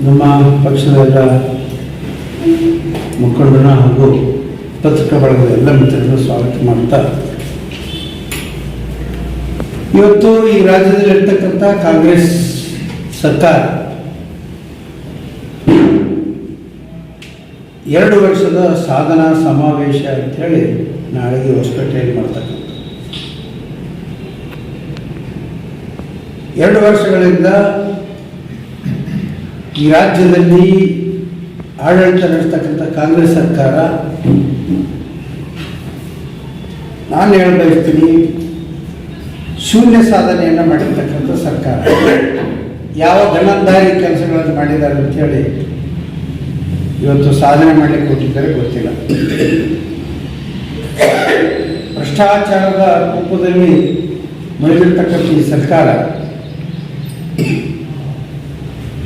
ನಮ್ಮ ಪಕ್ಷದ ಎಲ್ಲ ಮುಖಂಡರನ್ನ ಹಾಗೂ ಪತ್ರಿಕಾ ಬಳಗದ ಎಲ್ಲ ಮಿತ್ರರನ್ನು ಸ್ವಾಗತ ಮಾಡ್ತಾ. ಇವತ್ತು ಈ ರಾಜ್ಯದಲ್ಲಿರ್ತಕ್ಕಂಥ ಕಾಂಗ್ರೆಸ್ ಸರ್ಕಾರ ಎರಡು ವರ್ಷದ ಸಾಧನಾ ಸಮಾವೇಶ ಅಂತ ಅಂತೇಳಿ ನಾಳೆಗೆ ಹೊಸಪೇಟೆಯಲ್ಲಿ ಮಾಡ್ತಕ್ಕಂಥ ಎರಡು ವರ್ಷಗಳಿಂದ ಈ ರಾಜ್ಯದಲ್ಲಿ ಆಡಳಿತ ನಡೆಸ್ತಕ್ಕಂಥ ಕಾಂಗ್ರೆಸ್ ಸರ್ಕಾರ, ನಾನು ಹೇಳ ಬಯಸ್ತೀನಿ, ಶೂನ್ಯ ಸಾಧನೆಯನ್ನು ಮಾಡಿರ್ತಕ್ಕಂಥ ಸರ್ಕಾರ. ಯಾವ ಗಣಂದಾರಿ ಕೆಲಸಗಳನ್ನು ಮಾಡಿದ್ದಾರೆ ಅಂತೇಳಿ ಇವತ್ತು ಸಾಧನೆ ಮಾಡಲಿಕ್ಕೆ ಕೊಟ್ಟಿದ್ದಾರೆ ಗೊತ್ತಿಲ್ಲ. ಭ್ರಷ್ಟಾಚಾರದ ರೂಪದಲ್ಲಿ ಮುಳುಗಿರ್ತಕ್ಕಂಥ ಈ ಸರ್ಕಾರ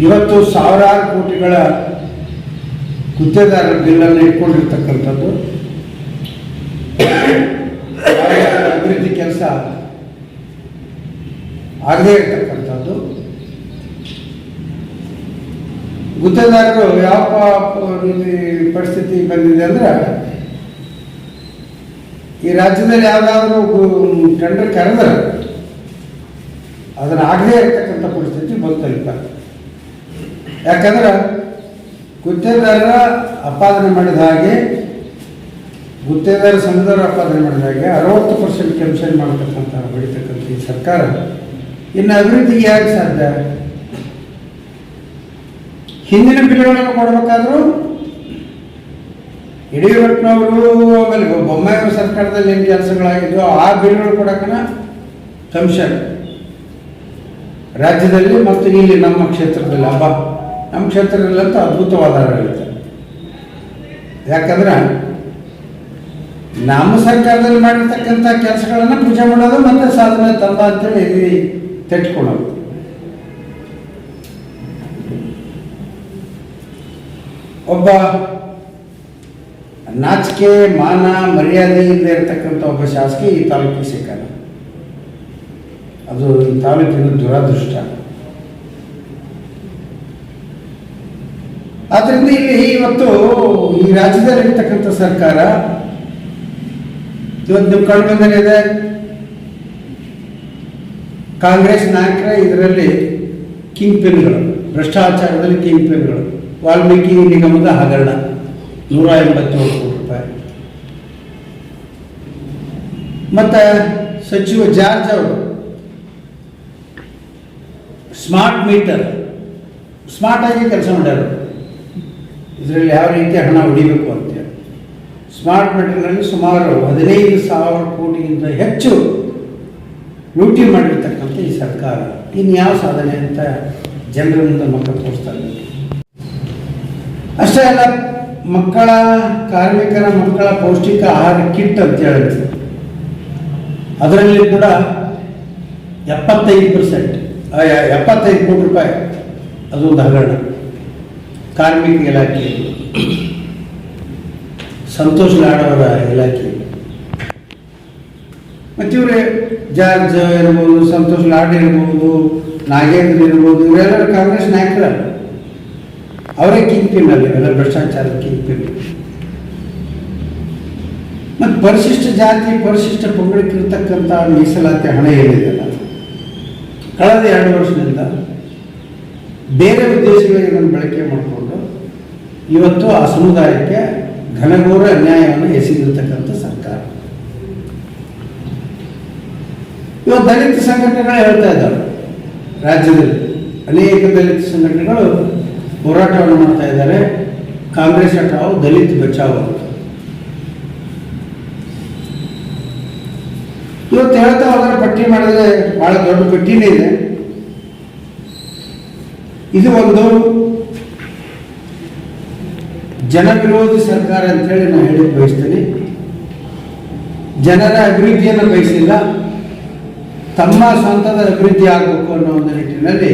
ಇವತ್ತು ಸಾವಿರಾರು ಕೋಟಿಗಳ ಗುತ್ತೇದಾರರ ಬಿಲ್ಲನ್ನು ಇಟ್ಕೊಂಡಿರ್ತಕ್ಕಂಥದ್ದು. ಅಭಿವೃದ್ಧಿ ಕೆಲಸ ಆಗದೇ ಇರ್ತಕ್ಕಂಥದ್ದು. ಗುತ್ತೇದಾರರು ಯಾವ ಪರಿಸ್ಥಿತಿ ಬಂದಿದೆ ಅಂದ್ರೆ, ಈ ರಾಜ್ಯದಲ್ಲಿ ಯಾವುದಾದ್ರೂ ಟೆಂಡರ್ ಕರೆದ್ರೆ ಅದನ್ನು ಆಗದೇ ಇರ್ತಕ್ಕಂಥ ಪರಿಸ್ಥಿತಿ ಬಂತಲ್ಲ ಯಾಕಂದ್ರೆ ಗುತ್ತೇದಾರರ ಅಪಾದನೆ ಮಾಡಿದ ಹಾಗೆ, ಗುತ್ತೇದಾರ ಸಂಘದವರು ಅಪಾದನೆ ಮಾಡಿದ ಹಾಗೆ ಅರವತ್ತು ಪರ್ಸೆಂಟ್ ಕಮಿಷನ್ ಮಾಡತಕ್ಕಂಥ ಬೆಳೀತಕ್ಕಂಥ ಈ ಸರ್ಕಾರ ಇನ್ನು ಅಭಿವೃದ್ಧಿಗೆ ಯಾಕೆ ಸಾಧ್ಯ? ಹಿಂದಿನ ಬಿಲ್ಗಳನ್ನು ಕೊಡಬೇಕಾದ್ರೂ ಯಡಿಯೂರಪ್ಪನವರು ಆಮೇಲೆ ಬೊಮ್ಮಾಯಿ ಸರ್ಕಾರದಲ್ಲಿ ಏನು ಕೆಲಸಗಳಾಗಿದ್ವು ಆ ಬಿಲ್ಗಳು ಕೊಡೋಕ್ಕನ ಕಮಿಷನ್ ರಾಜ್ಯದಲ್ಲಿ ಮತ್ತು ಇಲ್ಲಿ ನಮ್ಮ ಕ್ಷೇತ್ರದಲ್ಲಿ ಹಬ್ಬ. ನಮ್ಮ ಕ್ಷೇತ್ರದಲ್ಲಂತೂ ಅದ್ಭುತವಾದ ಆಡಳಿತ ಯಾಕಂದ್ರೆ ನಮ್ಮ ಸರ್ಕಾರದಲ್ಲಿ ಮಾಡಿರ್ತಕ್ಕಂಥ ಕೆಲಸಗಳನ್ನು ಪೂಜೆ ಮಾಡೋದು ಮತ್ತೆ ಸಾಧನೆ ತಂದ ಅಂತೇಳಿ ಇಲ್ಲಿ ತೆಟ್ಕೊಳ್ಳೋದು ಒಬ್ಬ ನಾಚಿಕೆ, ಮಾನ, ಮರ್ಯಾದೆ ಇಲ್ಲದೆ ಇರತಕ್ಕಂಥ ಒಬ್ಬ ಶಾಸಕಿ ಈ ತಾಲೂಕಿಗೆ ಸಿಕ್ಕಲ್ಲ ಅದು ಈ ತಾಲೂಕಿನ ದುರಾದೃಷ್ಟ. ಆದ್ರಿಂದ ಇಲ್ಲಿ ಇವತ್ತು ಈ ರಾಜ್ಯದಲ್ಲಿ ಇರ್ತಕ್ಕಂಥ ಸರ್ಕಾರ ಇವತ್ತು ನಿಮ್ಮ ಕಂಡು ಬಂದಿದೆ ಕಾಂಗ್ರೆಸ್ ನಾಯಕರ ಇದರಲ್ಲಿ ಕಿಂಗ್ ಪಿನ್ಗಳು, ಭ್ರಷ್ಟಾಚಾರದಲ್ಲಿ ಕಿಂಗ್ ಪಿನ್ಗಳು. ವಾಲ್ಮೀಕಿ ನಿಗಮದ ಹಗರಣ, ನೂರ ಎಂಬತ್ತೇಳು ಕೋಟಿ ರೂಪಾಯಿ. ಮತ್ತು ಸಚಿವ ಜಾರ್ಜ್ ಅವರು ಸ್ಮಾರ್ಟ್ ಮೀಟರ್, ಸ್ಮಾರ್ಟ್ ಆಗಿ ಕೆಲಸ ಮಾಡ್ಯಾರ. ಇದರಲ್ಲಿ ಯಾವ ರೀತಿ ಹಣ ಹೊಡಿಬೇಕು ಅಂತೇಳಿ ಸ್ಮಾರ್ಟ್ ಮೀಟರ್ನಲ್ಲಿ ಸುಮಾರು ಹದಿನೈದು ಸಾವಿರ ಕೋಟಿಗಿಂತ ಹೆಚ್ಚು ಲೂಟಿ ಮಾಡಿರ್ತಕ್ಕಂಥ ಈ ಸರ್ಕಾರ. ಇನ್ಯಾವ ಸಾಧನೆ ಅಂತ ಜನರ ಮುಂದೆ ಮಕ್ಕಳು ತೋರಿಸ್ತಾರೆ ಅಷ್ಟೇ ಅಲ್ಲ, ಮಕ್ಕಳ ಕಾರ್ಮಿಕರ ಮಕ್ಕಳ ಪೌಷ್ಟಿಕ ಆಹಾರ ಕಿಟ್ ಅಂತ ಹೇಳಿದ್ರು. ಅದರಲ್ಲಿ ಕೂಡ ಎಪ್ಪತ್ತೈದು ಪರ್ಸೆಂಟ್ ಎಪ್ಪತ್ತೈದು ಕೋಟಿ ರೂಪಾಯಿ ಅದೊಂದು ಹಗರಣ. ಕಾರ್ಮಿಕ ಇಲಾಖೆ, ಸಂತೋಷ್ ಲಾಡವರ ಇಲಾಖೆ. ಇವರೇ ಜಾರ್ಜ್ ಇರ್ಬೋದು, ಸಂತೋಷ್ ಲಾಡ್ ಇರ್ಬೋದು, ನಾಗೇಂದ್ರ ಇರ್ಬೋದು, ಇವರೆಲ್ಲರೂ ಕಾಂಗ್ರೆಸ್ ನಾಯಕರಲ್ಲ. ಅವರೇ ಕಿಂಗ್ ಪಿನ್ ಅಲ್ಲಿ ಎಲ್ಲ ಭ್ರಷ್ಟಾಚಾರದ ಕಿಂಗ್ ಮತ್ತು ಪರಿಶಿಷ್ಟ ಜಾತಿ, ಪರಿಶಿಷ್ಟ ಪಂಗಡಕ್ಕೆ ಇರ್ತಕ್ಕಂಥ ಮೀಸಲಾತಿ ಹಣ ಏನಿದೆಯಲ್ಲ ಕಳೆದ ಎರಡು ವರ್ಷದಿಂದ ಬೇರೆ ಉದ್ದೇಶಗಳಿಗೆ ಅದನ್ನು ಬಳಕೆ ಮಾಡಿಕೊಂಡು ಇವತ್ತು ಆ ಸಮುದಾಯಕ್ಕೆ ಘನಘೋರ ಅನ್ಯಾಯವನ್ನು ಎಸಗಿರತಕ್ಕಂಥ ಸರ್ಕಾರ. ಇವತ್ತು ದಲಿತ ಸಂಘಟನೆಗಳು ಹೇಳ್ತಾ ಇದ್ದಾವೆ. ರಾಜ್ಯದಲ್ಲಿ ಅನೇಕ ದಲಿತ ಸಂಘಟನೆಗಳು ಹೋರಾಟವನ್ನು ಮಾಡ್ತಾ ಇದ್ದಾರೆ. ಕಾಂಗ್ರೆಸ್ ಹಠಾವು ದಲಿತ ಬಚಾವ್ ಇವತ್ತು ಹೇಳ್ತಾ ಹೋದ್ರೆ ಪಟ್ಟಿ ಮಾಡಿದ್ರೆ ಬಹಳ ದೊಡ್ಡ ಪಟ್ಟಿನೇ ಇದೆ. ಇದು ಒಂದು ಜನವಿರೋಧಿ ಸರ್ಕಾರ ಅಂತೇಳಿ ನಾನು ಹೇಳಿ ಬಯಸ್ತೀನಿ. ಜನರ ಅಭಿವೃದ್ಧಿಯನ್ನು ಬಯಸಿಲ್ಲ. ತಮ್ಮ ಸ್ವಂತದ ಅಭಿವೃದ್ಧಿ ಆಗಬೇಕು ಅನ್ನೋ ಒಂದು ನಿಟ್ಟಿನಲ್ಲಿ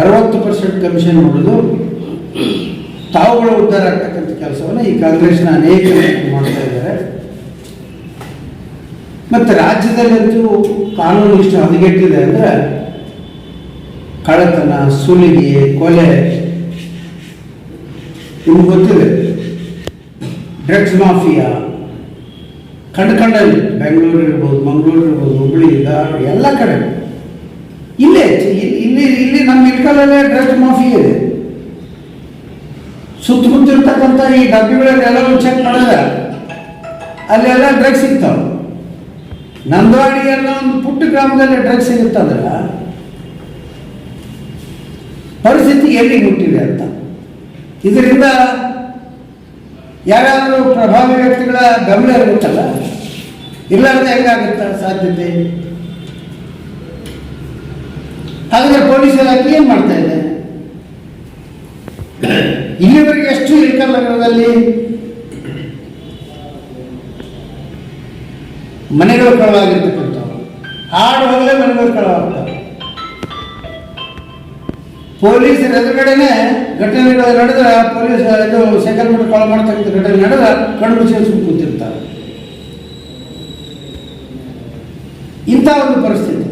ಅರವತ್ತು ಪರ್ಸೆಂಟ್ ಕಮಿಷನ್ ಹೊಡೆದು ತಾವುಗಳ ಉದ್ಧಾರ ಆಗ್ತಕ್ಕಂಥ ಕೆಲಸವನ್ನು ಈ ಕಾಂಗ್ರೆಸ್ನ ಅನೇಕ ಮಾಡ್ತಾ ಇದ್ದಾರೆ. ಮತ್ತು ರಾಜ್ಯದಲ್ಲಂತೂ ಕಾನೂನು ಇಷ್ಟು ಹದಗೆಟ್ಟಿದೆ ಅಂದರೆ ಕಳ್ಳತನ, ಸುಲಿಗೆ, ಕೊಲೆ ನಿಮ್ಗೆ ಗೊತ್ತಿದೆ. ಡ್ರಗ್ಸ್ ಮಾಫಿಯಾ ಕಂಡು ಕಂಡಲ್ಲಿ ಬೆಂಗಳೂರು ಇರ್ಬೋದು ಮಂಗಳೂರು ಇರ್ಬೋದು ಹುಬ್ಳಿ ಧಾರವಾಡ ಎಲ್ಲ ಕಡೆ. ಇಲ್ಲೇ, ಇಲ್ಲಿ ಇಲ್ಲಿ ನಮ್ಮ ಇಟ್ಕಲಲ್ಲೇ ಡ್ರಗ್ಸ್ ಮಾಫಿಯಾ ಇದೆ. ಸುತ್ತಮುತ್ತಿರ್ತಕ್ಕಂಥ ಈ ಡಬ್ಬಿಗಳೆಲ್ಲ ಚೆಕ್ ಮಾಡಿದ್ರೆ ಅಲ್ಲೆಲ್ಲ ಡ್ರಗ್ಸ್ ಸಿಗ್ತಾವೆ. ನಂದವಾಡಿ ಎಲ್ಲ ಒಂದು ಪುಟ್ಟ ಗ್ರಾಮದಲ್ಲಿ ಡ್ರಗ್ಸ್ ಸಿಗುತ್ತಂದ್ರೆ, ಪರಿಸ್ಥಿತಿ ಎಲ್ಲಿ ಮುಟ್ಟಿದೆ ಅಂತ. ಇದರಿಂದ ಯಾರಾದರೂ ಪ್ರಭಾವಿ ವ್ಯಕ್ತಿಗಳ ಗಮನ ಇರುತ್ತಲ್ಲ? ಇಲ್ಲಾರ್ದೆ ಹೆಂಗಾಗುತ್ತ ಸಾಧ್ಯತೆ? ಹಾಗಾದ್ರೆ ಪೊಲೀಸ್ ಇಲಾಖೆ ಏನು ಮಾಡ್ತಾ ಇದೆ. ಇಲ್ಲಿವರೆಗೆ ಎಷ್ಟು ಇಳಕಲ್ ನಗರದಲ್ಲಿ? ಮನೆಗಳು ಕಳವಾಗಿರ್ತಕ್ಕಂಥವು. ಹಾಡು ಹೋಗಲೇ ಮನೆಗಳು ಕಳವಾಗ್ತವೆ. ಪೊಲೀಸರ ಎದುರುಗಡೆನೆ ಘಟನೆಗಳು ನಡೆದ್ರೆ ಪೊಲೀಸ್ ಇದು ಸೆಕೆಂಡ್ ಮೀಟರ್ ಕಾಲ್ ಮಾಡ್ತಕ್ಕಂಥ ಘಟನೆ ನಡೆದ್ರೆ ಕಣ್ಣು ಮುಚ್ಚಿ ಕೂತಿರ್ತಾರೆ. ಇಂಥ ಒಂದು ಪರಿಸ್ಥಿತಿ.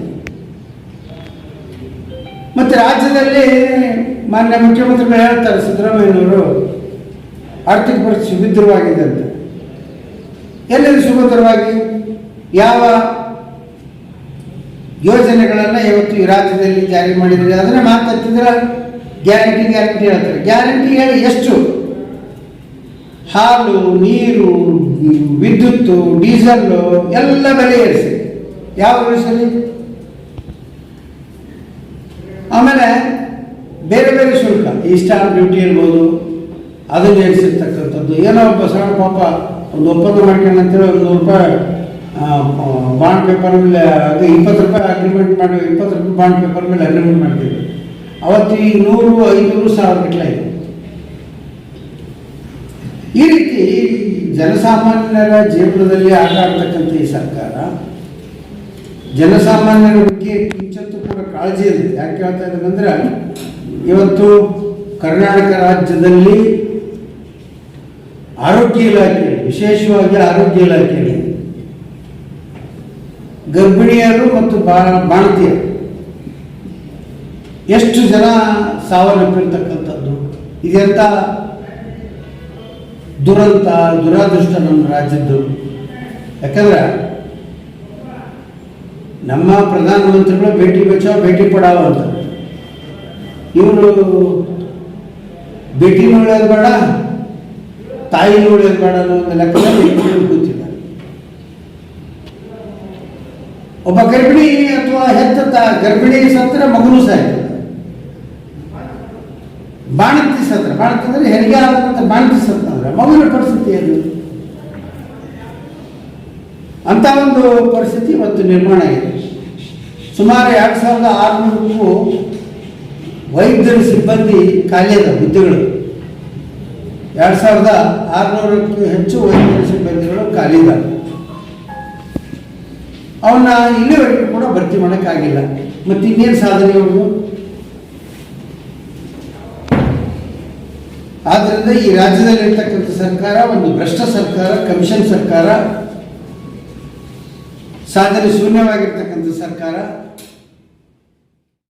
ಮತ್ತೆ ರಾಜ್ಯದಲ್ಲಿ ಮಾನ್ಯ ಮುಖ್ಯಮಂತ್ರಿಗಳು ಹೇಳ್ತಾರೆ, ಸಿದ್ದರಾಮಯ್ಯನವರು ಆರ್ಥಿಕ ಪರಿಸ್ಥಿತಿ ಸುಭದ್ರವಾಗಿದೆ ಅಂತ. ಎಲ್ಲಿದೆ ಸುಭದ್ರವಾಗಿ? ಯಾವ ಯೋಜನೆಗಳನ್ನು ಇವತ್ತು ಈ ರಾಜ್ಯದಲ್ಲಿ ಜಾರಿ ಮಾಡಿದರೆ ಅದನ್ನು ಮಾತಾಡ್ತಿದ್ರೆ ಗ್ಯಾರಂಟಿ ಗ್ಯಾರಂಟಿ ಹೇಳ್ತಾರೆ. ಗ್ಯಾರಂಟಿ ಹೇಳಿ ಎಷ್ಟು? ಹಾಲು, ನೀರು ವಿದ್ಯುತ್ತು ಡೀಸೆಲ್ಲು ಎಲ್ಲ ಬೆಲೆ ಏರಿಸಿ. ಯಾವ ಇಳಿಸಲಿ ಆಮೇಲೆ ಬೇರೆ ಬೇರೆ ಶುಲ್ಕ. ಈ ಸ್ಟಾಂಪ್ ಡ್ಯೂಟಿ ಇರ್ಬೋದು, ಅದನ್ನು ಏರಿಸಿರ್ತಕ್ಕಂಥದ್ದು. ಏನೋ ಒಬ್ಬ ಸಣ್ಣ ಪಾಪ ಒಂದು ಒಪ್ಪಂದ ಮಾಡ್ಕೊಂಡಂತೇಳಿ ಒಂದು ರೂಪಾಯಿ ಬಾಂಡ್ ಪೇಪರ್ ಮೇಲೆ, ಅದು ಇಪ್ಪತ್ತು ರೂಪಾಯಿ ಅಗ್ರಿಮೆಂಟ್ ಮಾಡಿ, ಇಪ್ಪತ್ತು ರೂಪಾಯಿ ಬಾಂಡ್ ಪೇಪರ್ ಮೇಲೆ ಅಗ್ರಿಮೆಂಟ್ ಮಾಡ್ತೀವಿ ಅವತ್ತು ಈ ನೂರು, ಐನೂರು ಸಾವಿರ ಗಟ್ಟಲೆ ಇದೆ ಈ ರೀತಿ ಜನಸಾಮಾನ್ಯರ ಜೀವನದಲ್ಲಿ ಆಟ ಈ ಸರ್ಕಾರ, ಜನಸಾಮಾನ್ಯರ ಬಗ್ಗೆ ಕಿಂಚತ್ತು ಕೂಡ ಕಾಳಜಿ ಇದೆ ಯಾಕೆ ಹೇಳ್ತಾ ಇದ್ದೀನಿ ಅಂದ್ರೆ, ಇವತ್ತು ಕರ್ನಾಟಕ ರಾಜ್ಯದಲ್ಲಿ ಆರೋಗ್ಯ ಇಲಾಖೆ, ವಿಶೇಷವಾಗಿ ಆರೋಗ್ಯ ಇಲಾಖೆಯಲ್ಲಿ ಗರ್ಭಿಣಿಯರು ಮತ್ತು ಬಾಣತಿಯರು. ಎಷ್ಟು ಜನ ಸಾವನ್ನಪ್ಪಿರ್ತಕ್ಕಂಥದ್ದು ಇದೆಂಥ ದುರಂತ, ದುರಾದೃಷ್ಟ ನಮ್ಮ ರಾಜ್ಯದ್ದು. ಯಾಕಂದ್ರೆ ನಮ್ಮ ಪ್ರಧಾನಮಂತ್ರಿಗಳು ಭೇಟಿ ಬಚಾವ್ ಭೇಟಿ ಪಡಾವ ಅಂತ. ಇವರು ಭೇಟಿ ಉಳಿಯೋದು ಬೇಡ ತಾಯಿ ಉಳಿಯೋದು ಬೇಡ ಅನ್ನೋ ಲೆಕ್ಕದಲ್ಲಿ ಇವ್ರು ಕೂತಿದ್ದಾರೆ ಒಬ್ಬ ಗರ್ಭಿಣಿ ಅಥವಾ ಹೆತ್ತ ಗರ್ಭಿಣಿ ಸತ್ರ ಮಗನು ಸಾಯ್ತು ಬಾಣಂತಿ ಸತ್ರ, ಬಾಣಂತಿ ಅಂದ್ರೆ ಹೆರಿಗೆ ಆದಂತ ಬಾಣಂತಿ ಸತ್ರ ಅಂದ್ರೆ ಮಗುವಿನ ಪರಿಸ್ಥಿತಿ ಏನು? ಅಂತ ಒಂದು ಪರಿಸ್ಥಿತಿ ಇವತ್ತು ನಿರ್ಮಾಣ ಆಗಿದೆ. ಸುಮಾರು ಎರಡು ಸಾವಿರದ ಆರುನೂರಕ್ಕೂ ವೈದ್ಯರ, ಸಿಬ್ಬಂದಿ ಖಾಲಿ ಅದ ಹುದ್ದೆಗಳು. ಎರಡು ಸಾವಿರದ ಆರುನೂರಕ್ಕೂ ಹೆಚ್ಚು ವೈದ್ಯರ, ಸಿಬ್ಬಂದಿಗಳು ಖಾಲಿ ಇದ್ದಾವೆ ಅವನ್ನ ಇಲ್ಲಿವರೆಗೂ ಕೂಡ ಭರ್ತಿ ಮಾಡೋಕ್ಕಾಗಿಲ್ಲ. ಮತ್ತೆ ಇನ್ನೇನು ಸಾಧನೆ ಅವರು ಆದ್ದರಿಂದ ಈ ರಾಜ್ಯದಲ್ಲಿರ್ತಕ್ಕಂಥ ಸರ್ಕಾರ, ಒಂದು ಭ್ರಷ್ಟ ಸರ್ಕಾರ, ಕಮಿಷನ್ ಸರ್ಕಾರ, ಸಾಧನೆ ಶೂನ್ಯವಾಗಿರ್ತಕ್ಕಂಥ ಸರ್ಕಾರ